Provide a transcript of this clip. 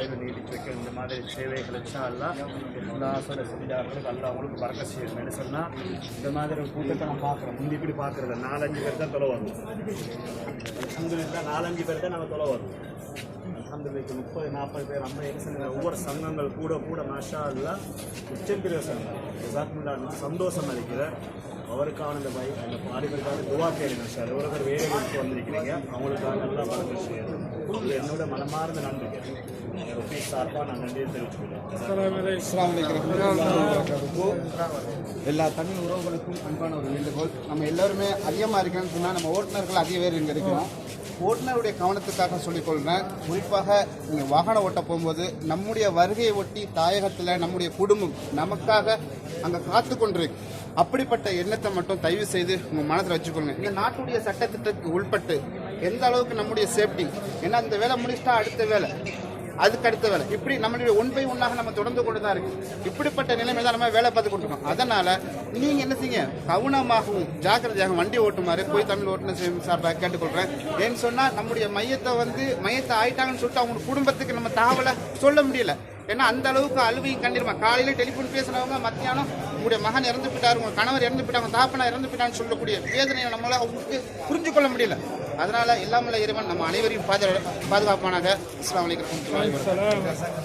ஆய்வு நீடித்து வைக்க இந்த மாதிரி சேவைகள் வச்சா எல்லாம் எல்லா சொல்ல செஞ்சார்களுக்கு எல்லாம் அவங்களுக்கு பறக்க செய்யணும் சொன்னால் இந்த மாதிரி ஒரு கூட்டத்தை நான் பார்க்குறோம். முந்தி இப்படி பார்க்குறது நாலஞ்சு பேர் தான் தொலை வரும் நாலஞ்சு பேர் தான் நாங்கள் தொலை வரும் அலமதுல்லாக்கு முப்பது நாற்பது பேர் ஐம்பது என்ன ஒவ்வொரு சங்கங்கள் கூட கூட மாஷா இல்லை உச்சம்பிரிய சங்கம் சந்தோஷம் அளிக்கிற அவருக்கான இந்த பை அந்த பாடிகளுக்கான துவா கேளுங்க சார். ஒருவர் பேர் வேலை வந்திருக்கிறீங்க. அவங்களுக்காக நல்லா பலன் செய்யணும். என்னோட மனமார்ந்த நம்பிக்கை. ரொம்ப சார்பாக நான் நன்றியை தெரிவிச்சுக்கிறேன். எல்லா தமிழ் உறவுகளுக்கும் அன்பான ஒரு வேண்டுகோள் நம்ம எல்லாருமே அதிகமாக இருக்கணும்னு சொன்னால் நம்ம ஓட்டுநர்கள் அதிக பேர் இங்கே இருக்கிறோம். ஓட்டுநருடைய கவனத்துக்காக சொல்லிக்கொள்கிறேன் குறிப்பாக நீங்கள் வாகனம் ஓட்ட போகும்போது நம்முடைய வருகையை ஒட்டி தாயகத்தில் நம்முடைய குடும்பம் நமக்காக அங்கே காத்து கொண்டிருக்கு. அப்படிப்பட்ட எண்ணத்தை மட்டும் தயவு செய்து உங்கள் மனதில் வச்சுக்கோங்க இந்த நாட்டுடைய சட்டத்திட்டத்துக்கு உள்பட்டு எந்த அளவுக்கு நம்முடைய சேஃப்டி ஏன்னா இந்த வேலை முடிச்சிட்டா அடுத்த வேலை அதுக்கு அடுத்த வேலை. இப்படி நம்மளுடைய ஒன் பை ஒன்னாக நம்ம தொடர்ந்து கொண்டு தான் இருக்கு. இப்படிப்பட்ட நிலைமை தான் நம்ம வேலை பார்த்து கொண்டிருக்கோம். அதனால நீங்க என்ன செய்யுங்க? கவனமாகவும் ஜாக்கிரதையாகவும் வண்டி ஓட்டுமாறு போய் தமிழ் ஓட்டுநர் சார்பாக கேட்டுக்கொள்றேன். ஏன்னு சொன்னா நம்முடைய மையத்தை வந்து மையத்தை ஆயிட்டாங்கன்னு சொல்லிட்டு அவங்க குடும்பத்துக்கு நம்ம தகவலை சொல்ல முடியல. ஏன்னா அந்த அளவுக்கு அழுவையும் கண்டிருமா? காலையில டெலிஃபோன் பேசினவங்க மத்தியானம் உங்களுடைய மகன் இறந்து போயிட்டாரு உங்க கணவர் இறந்து போயிட்டாங்க தாப்பனா இறந்து போயிட்டான்னு சொல்லக்கூடிய வேதனையை நம்மளால அவங்களுக்கு புரிஞ்சு கொள்ள முடியல. அதனால இல்லாமல் இறைவன் நம்ம அனைவரையும் பாதுகா பாதுகாப்பானாக. இஸ்லாம் அலைக்கும்.